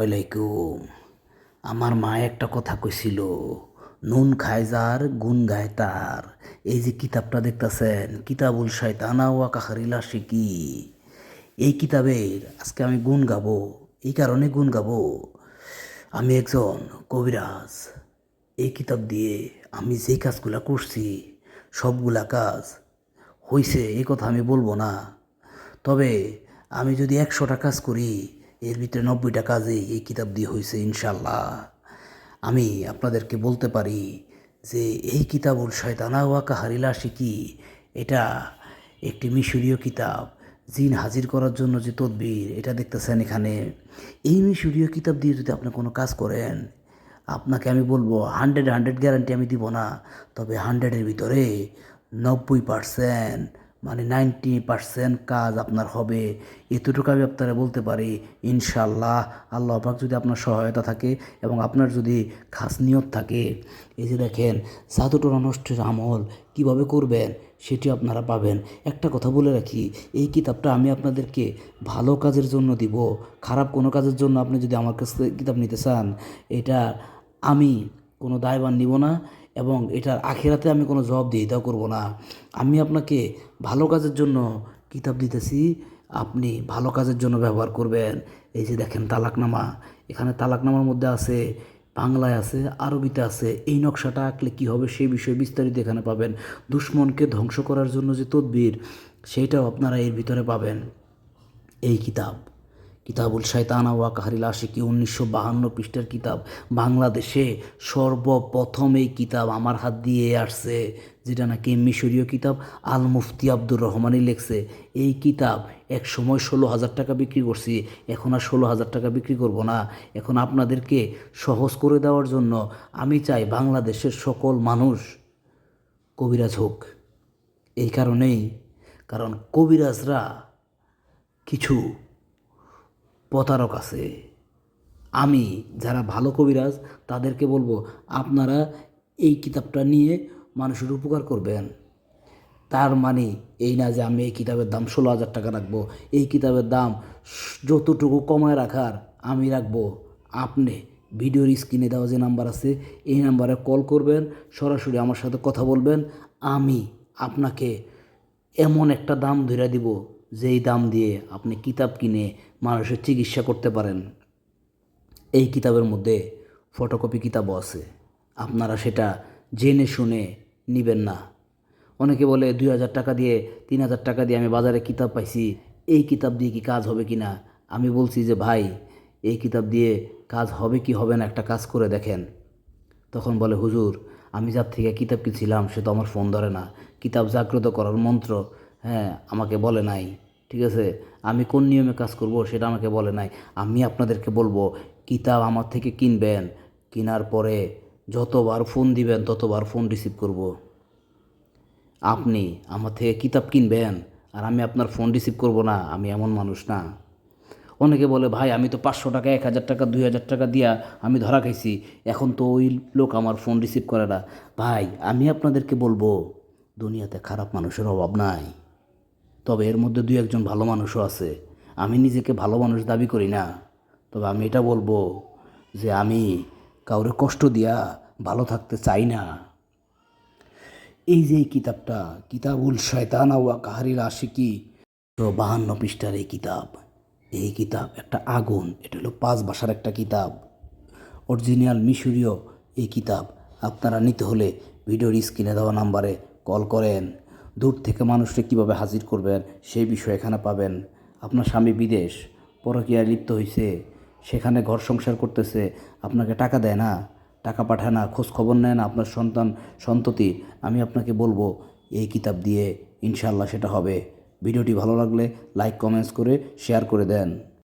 ওয়ালাইকুম। আমার মা একটা কথা কইছিল, নুন খায় যার, গুণ গায় তার। এই যে কিতাবটা দেখতেছেন, কিতাবুল শয়তানা ওয়া কাহারিলা শিকি এই কিতাবের আজকে আমি গুণ গাবো। এই কারণে গুণ গাবো। আমি একজন কবিরাজ। এই কিতাব দিয়ে আমি যে কাজগুলা করছি, সবগুলা কাজ হইছে এই কথা আমি বলব না। তবে আমি যদি একশোটা কাজ করি এর ভিতরে নব্বইটা কাজই এই কিতাব দিয়ে হয়েছে ইনশাল্লাহ আমি আপনাদেরকে বলতে পারি যে এই কিতাবুল শয়তানা ওয়া কাহারিলা শিকি এটা একটি মিশরীয় কিতাব। জিন হাজির করার জন্য যে তদবির, এটা দেখতেছেন এখানে। এই মিশরীয় কিতাব দিয়ে যদি আপনি কোনো কাজ করেন, আপনাকে আমি বলব, হান্ড্রেড হান্ড্রেড গ্যারান্টি আমি দিব না। তবে হান্ড্রেডের ভিতরে নব্বই পার্সেন্ট মানে নাইনটি পার্সেন্ট কাজ আপনার হবে। এতটুকু আমি আপনারা বলতে পারি ইনশাল্লাহ আল্লাহ পাক যদি আপনার সহায়তা থাকে এবং আপনার যদি খাস নিয়ত থাকে, এই যে দেখেন জাদুটোনা নষ্টের আমল কীভাবে করবেন সেটি আপনারা পাবেন। একটা কথা বলে রাখি, এই কিতাবটা আমি আপনাদেরকে ভালো কাজের জন্য দিব, খারাপ কোনো কাজের জন্য আপনি যদি আমার কাছ থেকে কিতাব নিতে চান, এটা আমি কোনো দায়বান নিব না। এবং এটার আখেরাতে আমি কোনো জবাবদিহিতাও করব না। আমি আপনাকে ভালো কাজের জন্য কিতাব দিতেছি, আপনি ভালো কাজের জন্য ব্যবহার করবেন। এই যে দেখেন তালাকনামা, এখানে তালাকনামার মধ্যে আছে, বাংলায় আছে, আরবিতে আছে, এই নকশাটা আঁকলে কী হবে সেই বিষয়ে বিস্তারিত এখানে পাবেন। দুশ্মনকে ধ্বংস করার জন্য যে তদবির সেইটাও আপনারা এর ভিতরে পাবেন। এই কিতাব। কিতাবুল শয়তানা ওয়া কাহারিল আশিকি, উনিশশো বাহান্ন পৃষ্ঠার কিতাব। বাংলাদেশে সর্বপ্রথম এই কিতাব আমার হাত দিয়ে আসছে, যেটা নাকি মিশরীয় কিতাব, আল মুফতি আব্দুর রহমানই লেখছে। এই কিতাব এক সময় ষোলো হাজার টাকা বিক্রি করছি, এখন আর ষোলো হাজার টাকা বিক্রি করব না। এখন আপনাদেরকে সহজ করে দেওয়ার জন্য আমি চাই বাংলাদেশের সকল মানুষ কবিরাজ হোক। এই কারণেই, কারণ কবিরাজরা কিছু প্রতারক আছে। আমি যারা ভালো কবিরাজ, তাদেরকে বলব, আপনারা এই কিতাবটা নিয়ে মানুষের উপকার করবেন। তার মানে এই না যে আমি এই কিতাবের দাম ষোলো হাজার টাকা রাখব, এই কিতাবের দাম যতটুকু কমায় রাখার আমি রাখব। আপনি ভিডিওর স্ক্রিনে দেওয়া যে নাম্বার আছে, এই নাম্বারে কল করবেন, সরাসরি আমার সাথে কথা বলবেন, আমি আপনাকে এমন একটা দাম ধরে দিব যেই দাম দিয়ে আপনি কিতাব কিনে মানুষের চিকিৎসা করতে পারেন, এই কিতাবের মধ্যে ফটোকপি কিতাবও আছে। আপনারা সেটা জেনে শুনে নেবেন না। অনেকে বলে, দুই হাজার টাকা দিয়ে, তিন হাজার টাকা দিয়ে আমি বাজারে কিতাব পাইছি, এই কিতাব দিয়ে কি কাজ হবে কি না আমি বলছি যে, ভাই, এই কিতাব দিয়ে কাজ হবে কি হবে না, একটা কাজ করে দেখেন। তখন বলে, হুজুর, আমি যার থেকে কিতাব কিনছিলাম, সে তো আমার ফোন ধরে না। কিতাব জাগ্রত করার মন্ত্র হ্যাঁ আমাকে বলে নাই, ঠিক আছে? আমি কোন নিয়মে কাজ করব সেটা আমাকে বলে নাই। আমি আপনাদেরকে বলব, কিতাব আমার থেকে কিনবেন, কেনার পরে যতবার ফোন দিবেন, ততবার ফোন রিসিভ করব। আপনি আমার থেকে কিতাব কিনবেন, আর আমি আপনার ফোন রিসিভ করব না, আমি এমন মানুষ না। অনেকে বলে, ভাই, আমি তো পাঁচশো টাকা, এক হাজার টাকা, দুই হাজার টাকা দিয়া আমি ধরা খাইছি, এখন তো ওই লোক আমার ফোন রিসিভ করে না। ভাই, আমি আপনাদেরকে বলব, দুনিয়াতে খারাপ মানুষের অভাব নাই। তবে এর মধ্যে দুই একজন ভালো মানুষও আছে। আমি নিজেকে ভালো মানুষ দাবি করি না। তবে আমি এটা বলব যে আমি কাউরে কষ্ট দিয়া ভালো থাকতে চাই না। এই যে কিতাবটা, কিতাবুল শয়তানা ওয়া কাহারিল আশিকি বাহান্ন পৃষ্ঠার এই কিতাব। এই কিতাব একটা আগুন, এটা হলো পাঁচ ভাষার একটা কিতাব। অরিজিনাল মিশরীয় এই কিতাব। আপনারা নিতে হলে ভিডিওর স্ক্রিনে দেওয়া নাম্বারে কল করেন। দূর থেকে মানুষকে কীভাবে হাজির করবেন, সেই বিষয় এখানে পাবেন। আপনার স্বামী বিদেশ, পরকীয়ায় লিপ্ত হয়েছে সেখানে ঘর সংসার করতেছে, আপনাকে টাকা দেয় না, টাকা পাঠায় না খোঁজ খবর নেয় না আপনার সন্তান, সন্ততি, আমি আপনাকে বলব, এই কিতাব দিয়ে ইনশাল্লাহ সেটা হবে। ভিডিওটি ভালো লাগলে লাইক, কমেন্টস করে শেয়ার করে দেন।